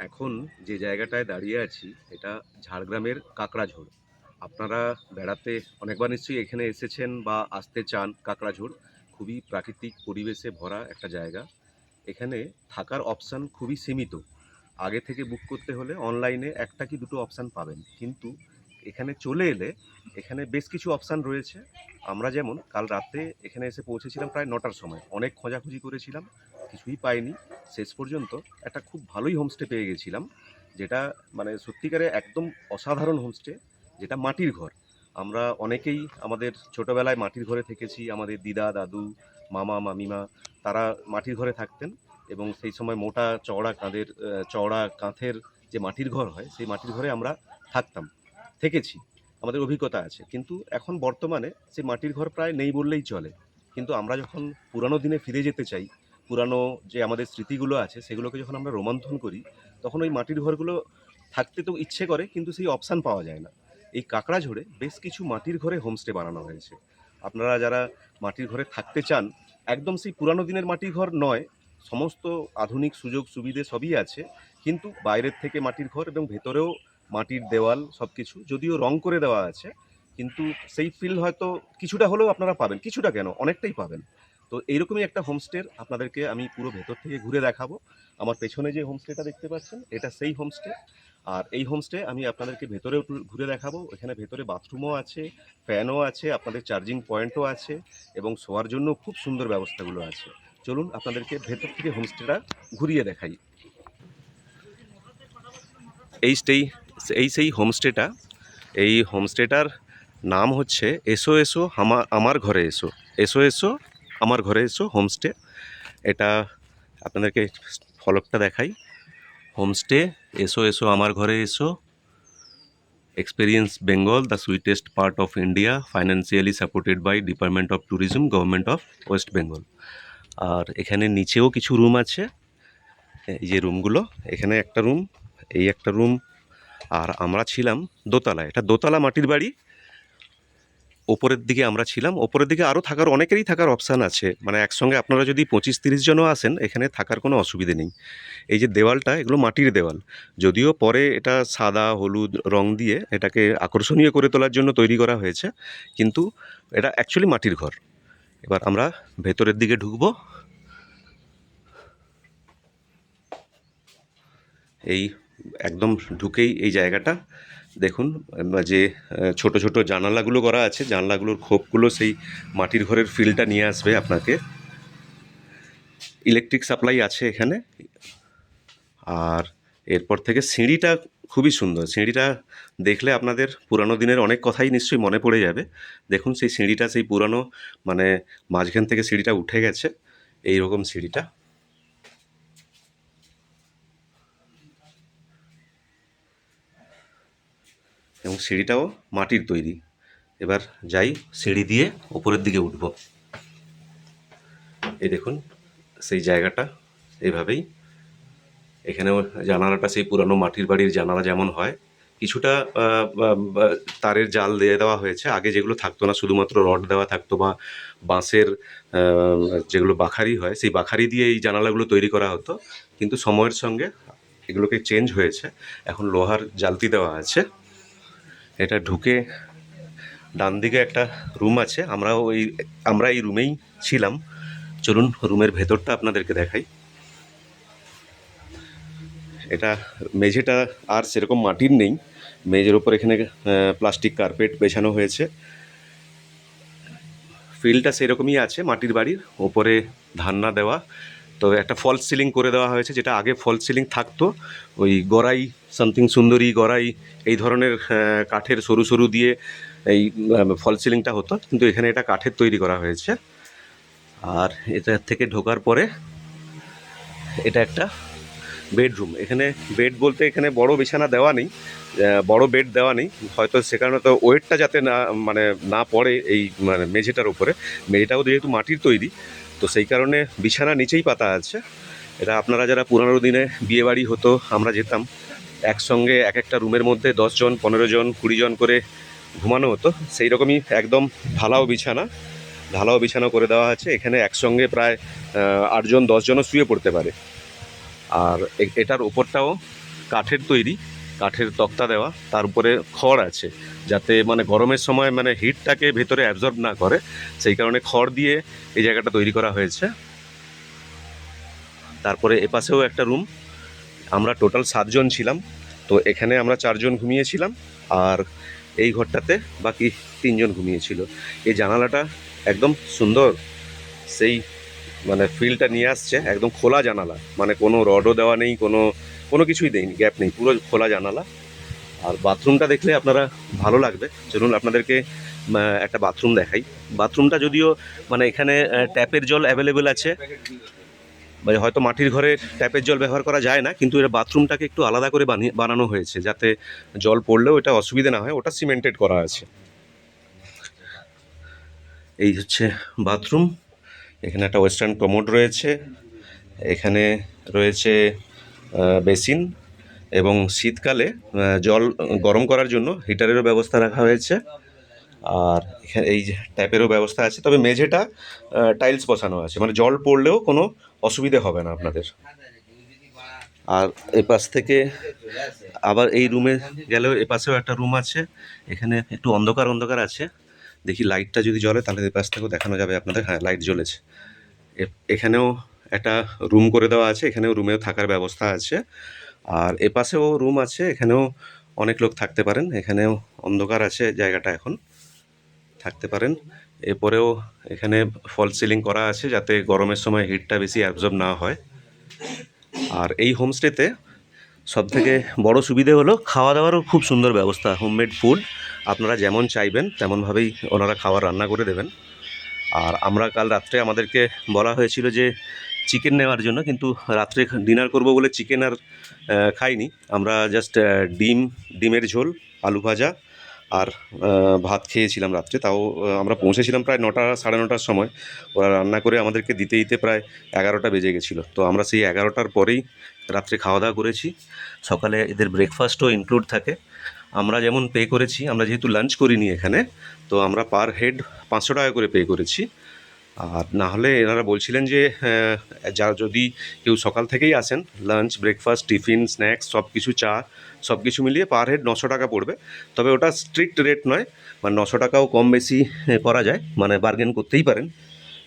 এখন যে জায়গাটায় দাঁড়িয়ে আছি, এটা ঝাড়গ্রামের কাঁকড়াঝোড় আপনারা বেড়াতে অনেকবার নিশ্চয়ই এখানে এসেছেন বা আসতে চান কাঁকড়াঝোড় খুবই প্রাকৃতিক পরিবেশে ভরা একটা জায়গা। এখানে থাকার অপশান খুবই সীমিত। আগে থেকে বুক করতে হলে অনলাইনে একটা কি দুটো অপশান পাবেন। কিন্তু এখানে চলে এলে এখানে বেশ কিছু অপশান রয়েছে। আমরা যেমন কাল রাতে এখানে এসে পৌঁছেছিলাম প্রায় নটার সময়। অনেক খোঁজাখুঁজি করেছিলাম। কিছুই পাইনি। শেষ পর্যন্ত একটা খুব ভালোই হোমস্টে পেয়ে গেছিলাম, যেটা মানে সত্যিকারে একদম অসাধারণ হোমস্টে যেটা মাটির ঘর। আমরা অনেকেই আমাদের ছোটোবেলায় মাটির ঘরে থেকেছি, আমাদের দিদা, দাদু, মামা, মামিমা, তারা মাটির ঘরে থাকতেন এবং সেই সময় মোটা চওড়া কাঁধের চওড়া কাঁথের যে মাটির ঘর হয়, সেই মাটির ঘরে আমরা থাকতাম, থেকেছি। আমাদের অভিজ্ঞতা আছে। কিন্তু এখন বর্তমানে সেই মাটির ঘর প্রায় নেই বললেই চলে। কিন্তু আমরা যখন পুরানো দিনে ফিরে যেতে চাই পুরানো যে আমাদের স্মৃতিগুলো আছে, সেগুলোকে যখন আমরা রোমন্থন করি, তখন ওই মাটির ঘরগুলো থাকতে তো ইচ্ছে করে, কিন্তু সেই অপশান পাওয়া যায় না। এই কাঁকড়াঝোড়ে বেশ কিছু মাটির ঘরে হোমস্টে বানানো হয়েছে। আপনারা যারা মাটির ঘরে থাকতে চান, একদম সেই পুরানো দিনের মাটির ঘর নয়, সমস্ত আধুনিক সুযোগ সুবিধে সবই আছে, কিন্তু বাইরের থেকে মাটির ঘর এবং ভেতরেও মাটির দেওয়াল সব কিছু যদিও রং করে দেওয়া আছে, কিন্তু সেই ফিল হয়তো কিছুটা হলেও আপনারা পাবেন। কিছুটা কেন? অনেকটাই পাবেন। তো এইরকমই একটা হোমস্টের আপনাদেরকে আমি পুরো ভেতর থেকে ঘুরে দেখাবো। আমার পেছনে যে হোমস্টেটা দেখতে পাচ্ছেন, এটা সেই হোমস্টে আর এই হোমস্টে আমি আপনাদেরকে ভেতরেও ঘুরে দেখাবো। এখানে ভেতরে বাথরুমও আছে ফ্যানও আছে, আপনাদের চার্জিং পয়েন্টও আছে এবং শোয়ার জন্য খুব সুন্দর ব্যবস্থাগুলো আছে। চলুন আপনাদেরকে ভেতর থেকে হোমস্টেটা ঘুরিয়ে দেখাই। এই স্টেই এই সেই হোমস্টেটা এই হোমস্টেটার নাম হচ্ছে এসো এসো আমার ঘরে এসো। এসো এসো আমার ঘরে এসো হোমস্টে এটা আপনাদেরকে ফলকটা দেখাই। হোমস্টে এসো এসো, আমার ঘরে এসো। Experience Bengal the sweetest part of India financially supported by department of tourism government of West Bengal আর এখানে নিচেও কিছু রুম আছে। এই যে রুমগুলো এখানে একটা রুম এই একটা রুম আর আমরা ছিলাম দোতলা এটা দোতলা মাটির বাড়ি। ওপরের দিকে আমরা ছিলাম ওপরের দিকে আরও থাকার, অনেকেরই থাকার অপশান আছে। মানে একসঙ্গে আপনারা যদি পঁচিশ তিরিশ জনও আসেন, এখানে থাকার কোনো অসুবিধে নেই। এই যে দেওয়ালটা, এগুলো মাটির দেওয়াল। যদিও পরে এটা সাদা, হলুদ রং দিয়ে এটাকে আকর্ষণীয় করে তোলার জন্য তৈরি করা হয়েছে, কিন্তু এটা অ্যাকচুয়ালি মাটির ঘর। এবার আমরা ভেতরের দিকে ঢুকবো। এই একদম ঢুকেই এই জায়গাটা। দেখুন যে ছোট ছোট জানালাগুলো করা আছে, জানলাগুলোর খোপগুলো সেই মাটির ঘরের ফিলটা নিয়ে আসবে আপনাকে। ইলেকট্রিক সাপ্লাই আছে এখানে। আর এরপর থেকে সিঁড়িটা খুবই সুন্দর। সিঁড়িটা দেখলে আপনাদের পুরানো দিনের অনেক কথাই নিশ্চয়ই মনে পড়ে যাবে। দেখুন, সেই সিঁড়িটা, সেই পুরানো মানে মাঝখান থেকে সিঁড়িটা উঠে গেছে। এই রকম সিঁড়িটা। এবং সিঁড়িটাও মাটির তৈরি। এবার যাই সিঁড়ি দিয়ে ওপরের দিকে উঠব। এই দেখুন, সেই জায়গাটা এইভাবেই এখানেও জানালাটা সেই পুরানো মাটির বাড়ির জানালা যেমন হয়, কিছুটা তারের জাল দিয়ে দেওয়া হয়েছে। আগে যেগুলো থাকতো না, শুধুমাত্র রড দেওয়া থাকতো বা বাঁশের যেগুলো বাখারি হয়, সেই বাখারি দিয়ে এই জানালাগুলো তৈরি করা হতো। কিন্তু সময়ের সঙ্গে এগুলোকে চেঞ্জ হয়েছে। এখন লোহার জালতি দেওয়া আছে। এটা ঢুকে ডান দিকে একটা রুম আছে। আমরা ওই, আমরা এই রুমেই ছিলাম। চলুন রুমের ভেতরটা আপনাদেরকে দেখাই। এটা মেঝেটা আর সেরকম মাটির নেই। মেঝের ওপর এখানে প্লাস্টিক কার্পেট বেছানো হয়েছে। ফিল্ডটা সেরকমই আছে মাটির বাড়ির। ওপরে ধান্না দেওয়া। তো একটা ফলস সিলিং করে দেওয়া হয়েছে, যেটা আগে ফলস সিলিং থাকতো। ওই গড়াই সামথিং সুন্দরী গড়াই, এই ধরনের কাঠের সরু সরু দিয়ে এই ফল সিলিংটা হতো, কিন্তু এখানে এটা কাঠের তৈরি করা হয়েছে। আর এটা থেকে ঢোকার পরে এটা একটা বেডরুম এখানে বেড বলতে এখানে বড় বিছানা দেওয়া নেই বড় বেড দেওয়া নেই। হয়তো সে কারণে তো ওয়েটটা যাতে না মানে না পড়ে এই মানে মেঝেটার উপরে। মেঝেটাও যেহেতু মাটির তৈরি তো সেই কারণে বিছানা নিচেই পাতা আছে। এটা আপনারা যারা পুরানো দিনে বিয়েবাড়ি হতো, আমরা যেতাম। একসঙ্গে এক একটা রুমের মধ্যে দশজন পনেরো জন, কুড়ি জন করে ঘুমানো হতো। সেই রকমই একদম ঢালাও বিছানা। ঢালাও বিছানা করে দেওয়া আছে। এখানে একসঙ্গে প্রায় আটজন, দশজনও শুয়ে পড়তে পারে। আর এটার ওপরটাও কাঠের তৈরি। কাঠের তক্তা দেওয়া, তার উপরে খড় আছে, যাতে মানে গরমের সময় মানে হিটটাকে ভেতরে অ্যাবজর্ব না করে, সেই কারণে খড় দিয়ে এই জায়গাটা তৈরি করা হয়েছে। তারপরে এপাশেও একটা রুম আমরা টোটাল সাতজন ছিলাম, তো এখানে আমরা চারজন ঘুমিয়েছিলাম, আর এই ঘরটাতে বাকি তিনজন ঘুমিয়েছিল। এই জানালাটা একদম সুন্দর, সেই মানে ফিলটা নিয়ে আসছে, একদম খোলা জানালা মানে কোনো রডও দেওয়া নেই, কোনো কোনো কিছুই দেয়নি গ্যাপ নেই, পুরো খোলা জানালা। আর বাথরুমটা দেখলে আপনারা ভালো লাগবে। চলুন আপনাদেরকে একটা বাথরুম দেখাই। বাথরুমটা যদিও মানে এখানে ট্যাপের জল অ্যাভেলেবেল আছে। মানে হয়তো মাটির ঘরে ট্যাপের জল ব্যবহার করা যায় না, কিন্তু এর বাথরুমটাকে একটু আলাদা করে বানিয়ে বানানো হয়েছে, যাতে জল পড়লেও এটা অসুবিধা না হয়, ওটা সিমেন্টেড করা আছে। এই হচ্ছে বাথরুম। এখানে একটা ওয়েস্টার্ন কমোড রয়েছে। এখানে রয়েছে বেসিন এবং শীতকালে জল গরম করার জন্য হিটারেরও ব্যবস্থা রাখা হয়েছে। আর এখানে এই যে ট্যাপেরও ব্যবস্থা আছে, তবে মেঝেটা টাইলস বসানো আছে। মানে জল পড়লেও কোনো অসুবিধে হবে না আপনাদের। আর এ পাশ থেকে আবার এই রুমে গেলেও এ পাশেও একটা রুম আছে। এখানে একটু অন্ধকার অন্ধকার আছে। দেখি লাইটটা যদি জ্বলে, তাহলে এ পাশ থেকেও দেখানো যাবে আপনাদের। হ্যাঁ লাইট জ্বলেছে। এখানেও একটা রুম করে দেওয়া আছে, এখানেও রুমেও থাকার ব্যবস্থা আছে। আর এ পাশেও রুম আছে, এখানেও অনেক লোক থাকতে পারেন, এখানেও অন্ধকার আছে জায়গাটা এখন, থাকতে পারেন। এরপরেও এখানে ফল সিলিং করা আছে, যাতে গরমের সময় হিটটা বেশি অ্যাবজর্ব না হয়। আর এই হোমস্টেতে সব থেকে বড় সুবিধে হলো খাওয়া দাওয়ারও খুব সুন্দর ব্যবস্থা হোমমেড ফুড আপনারা যেমন চাইবেন, তেমনভাবেই ওনারা খাবার রান্না করে দেবেন। আর আমরা কাল রাত্রে আমাদেরকে বলা হয়েছিল যে চিকেন নেওয়ার জন্য, কিন্তু রাত্রে ডিনার করব বলে চিকেন আর খাইনি। আমরা জাস্ট ডিম, ডিমের ঝোল, আলু ভাজা আর ভাত খেয়েছিলাম রাত্রে। তাও আমরা পৌঁছেছিলাম প্রায় নটা, সাড়ে নটার সময়। ওরা রান্না করে আমাদেরকে দিতে দিতে প্রায় এগারোটা বেজে গেছিল। তো আমরা সেই এগারোটার পরেই রাত্রে খাওয়া দাওয়া করেছি। সকালে এদের ব্রেকফাস্টও ইনক্লুড থাকে। আমরা যেমন পে করেছি, আমরা যেহেতু লাঞ্চ করিনি এখানে, তো আমরা পার হেড পাঁচশো টাকা করে পে করেছি। আর না হলে এনারা বলছিলেন যে যা যদি কেউ সকাল থেকেই আসেন লাঞ্চ ব্রেকফাস্ট টিফিন স্ন্যাক্স সব কিছু চা সব কিছু মিলিয়ে পার হেড নশো টাকা পড়বে। তবে ওটা স্ট্রিক্ট রেট নয় মানে নশো টাকাও কম বেশি করা যায় মানে বার্গেন করতেই পারেন।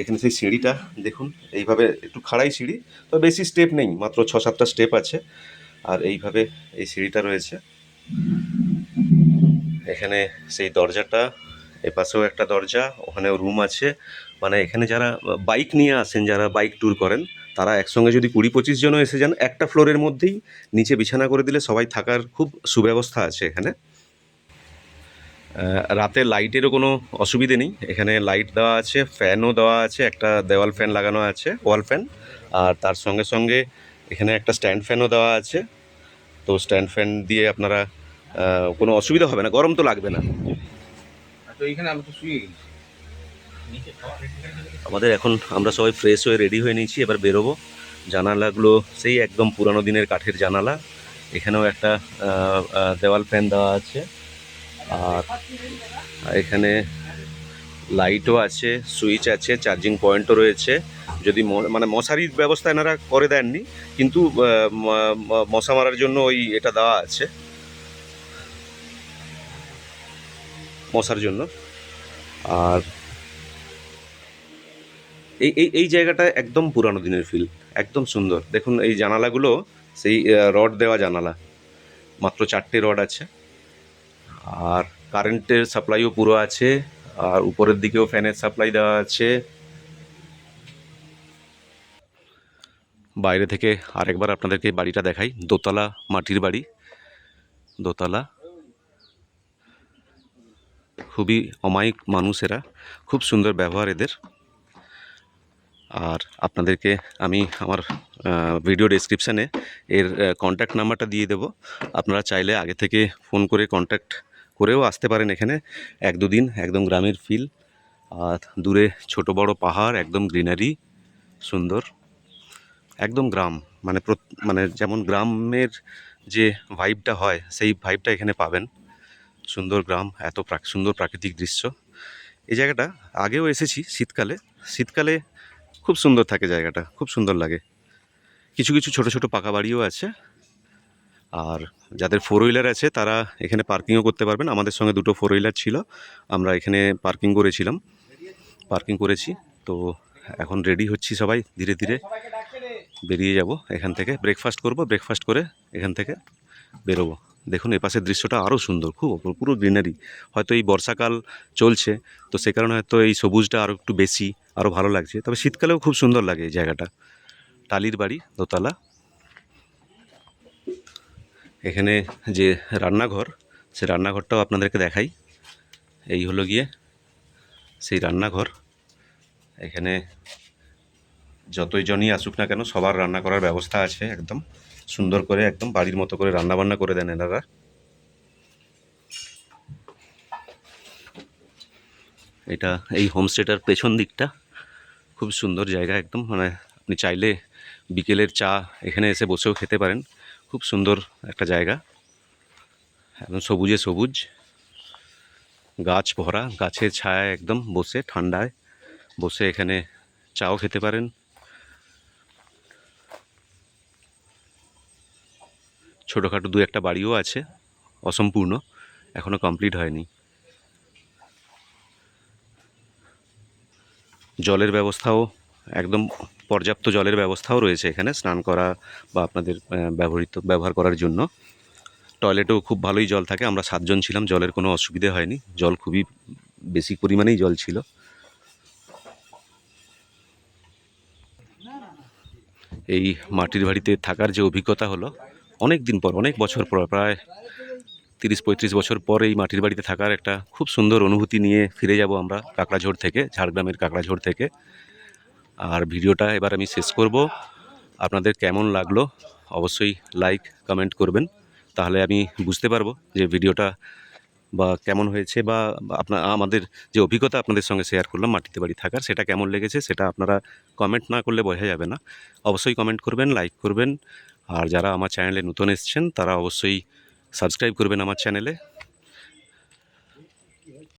এখানে সেই সিঁড়িটা দেখুন, এইভাবে একটু খাড়াই সিঁড়ি, তবে বেশি স্টেপ নেই, মাত্র ছ সাতটা স্টেপ আছে। আর এইভাবে এই সিঁড়িটা রয়েছে। এখানে সেই দরজাটা, এপাশেও একটা দরজা, ওখানেও রুম আছে। মানে এখানে যারা বাইক নিয়ে আসেন, যারা বাইক ট্যুর করেন, তারা একসঙ্গে যদি কুড়ি পঁচিশ জনও এসে যান, একটা ফ্লোরের মধ্যেই নিচে বিছানা করে দিলে সবাই থাকার খুব সুব্যবস্থা আছে এখানে। রাতে লাইটেরও কোনো অসুবিধে নেই। এখানে লাইট দেওয়া আছে ফ্যানও দেওয়া আছে, একটা দেওয়াল ফ্যান লাগানো আছে ওয়াল ফ্যান আর তার সঙ্গে সঙ্গে এখানে একটা স্ট্যান্ড ফ্যানও দেওয়া আছে। তো স্ট্যান্ড ফ্যান দিয়ে আপনারা কোনো অসুবিধা হবে না, গরম তো লাগবে না। তো এইখানে আমি তো শুয়ে গেছি। আমাদের এখন আমরা সবাই ফ্রেশ হয়ে রেডি হয়ে নিয়েছি, এবার বেরোবো। জানালাগুলো সেই একদম পুরানো দিনের কাঠের জানালা। এখানেও একটা দেওয়াল ফ্যান দেওয়া আছে। আর এখানে লাইটও আছে সুইচ আছে চার্জিং পয়েন্টও রয়েছে। যদি মানে মশারির ব্যবস্থা এনারা করে দেননি, কিন্তু মশা মারার জন্য ওই এটা দেওয়া আছে। মশার জন্য। আর এই এই এই জায়গাটা একদম পুরানো দিনের ফিল একদম সুন্দর। দেখুন এই জানালাগুলো, সেই রড দেওয়া জানালা। মাত্র চারটে রড আছে। আর কারেন্টের সাপ্লাইও পুরো আছে, আর উপরের দিকেও ফ্যানের সাপ্লাই দেওয়া আছে। বাইরে থেকে আরেকবার আপনাদেরকে বাড়িটা দেখাই। দোতলা মাটির বাড়ি। দোতলা। খুবই অমায়িক মানুষেরা, খুব সুন্দর ব্যবহার এদের। আর আপনাদেরকে আমি আমার ভিডিও ডেসক্রিপশানে এর কন্ট্যাক্ট নাম্বারটা দিয়ে দেবো। আপনারা চাইলে আগে থেকে ফোন করে কন্ট্যাক্ট করেও আসতে পারেন এখানে। এক দুদিন একদম গ্রামের ফিল আর দূরে ছোট বড় পাহাড়, একদম গ্রিনারি সুন্দর। একদম গ্রাম মানে মানে যেমন গ্রামের যে ভাইবটা হয়, সেই ভাইবটা এখানে পাবেন। সুন্দর গ্রাম, এত সুন্দর প্রাকৃতিক দৃশ্য। এই জায়গাটা আগেও এসেছি শীতকালে। শীতকালে খুব সুন্দর থাকে জায়গাটা, খুব সুন্দর লাগে। কিছু কিছু ছোট ছোট পাকা বাড়িও আছে। আর যাদের ফোর হুইলার আছে, তারা এখানে পার্কিংও করতে পারবেন। আমাদের সঙ্গে দুটো ফোর হুইলার ছিল। আমরা এখানে পার্কিং করেছিলাম। পার্কিং করেছি। তো এখন রেডি হচ্ছি সবাই। ধীরে ধীরে বেরিয়ে যাব এখান থেকে। ব্রেকফাস্ট করব। ব্রেকফাস্ট করে এখান থেকে বেরোবো। দেখুন এপাশের দৃশ্যটা আরও সুন্দর, খুব পুরো গ্রিনারি। হয়তো এই বর্ষাকাল চলছে, তো সে কারণে হয়তো এই সবুজটা আরও একটু বেশি আরও ভালো লাগছে। তবে শীতকালেও খুব সুন্দর লাগে এই জায়গাটা। টালির বাড়ি, দোতলা। এখানে যে রান্নাঘর, সে রান্নাঘরটাও আপনাদেরকে দেখাই। এই হলো গিয়ে সেই রান্নাঘর। এখানে যতই জনই আসুক না কেন, সবার রান্না করার ব্যবস্থা আছে একদম। সুন্দর করে একদম বাড়ির মতো করে রান্না বান্না করে দেন এনারা। এটা এই হোমস্টেটার পেছন দিকটা। খুব সুন্দর জায়গা একদম মানে আপনি চাইলে বিকেলের চা এখানে এসে বসেও খেতে পারেন। খুব সুন্দর একটা জায়গা। একদম সবুজে সবুজ। গাছ ভরা গাছের ছায়া একদম বসে, ঠান্ডায় বসে এখানে চাও খেতে পারেন। ছোটোখাটো দু একটা বাড়িও আছে, অসম্পূর্ণ এখনও কমপ্লিট হয়নি। জলের ব্যবস্থাও, একদম পর্যাপ্ত জলের ব্যবস্থাও রয়েছে এখানে স্নান করা বা আপনাদের ব্যবহৃত, ব্যবহার করার জন্য। টয়লেটেও খুব ভালোই জল থাকে, আমরা সাতজন ছিলাম, জলের কোনো অসুবিধে হয়নি। জল খুবই বেশি পরিমাণেই জল ছিল। এই মাটির বাড়িতে থাকার যে অভিজ্ঞতা হলো অনেক দিন পর, অনেক বছর পর, প্রায় তিরিশ, পঁয়ত্রিশ বছর পর এই মাটির বাড়িতে থাকার একটা খুব সুন্দর অনুভূতি নিয়ে ফিরে যাব আমরা কাকড়াঝোড় থেকে, ঝাড়গ্রামের কাঁকড়াঝোড় থেকে। আর ভিডিওটা এবার আমি শেষ করব। আপনাদের কেমন লাগল অবশ্যই লাইক কমেন্ট করবেন। তাহলে আমি বুঝতে পারব যে ভিডিওটা বা কেমন হয়েছে বা আপনার আমাদের যে অভিজ্ঞতা আপনাদের সঙ্গে শেয়ার করলাম মাটিতে বাড়ি থাকার, সেটা কেমন লেগেছে সেটা আপনারা কমেন্ট না করলে বোঝা যাবে না। অবশ্যই কমেন্ট করবেন লাইক করবেন। আর যারা আমার চ্যানেলে নতুন এসছেন তারা অবশ্যই সাবস্ক্রাইব করবেন আমার চ্যানেলে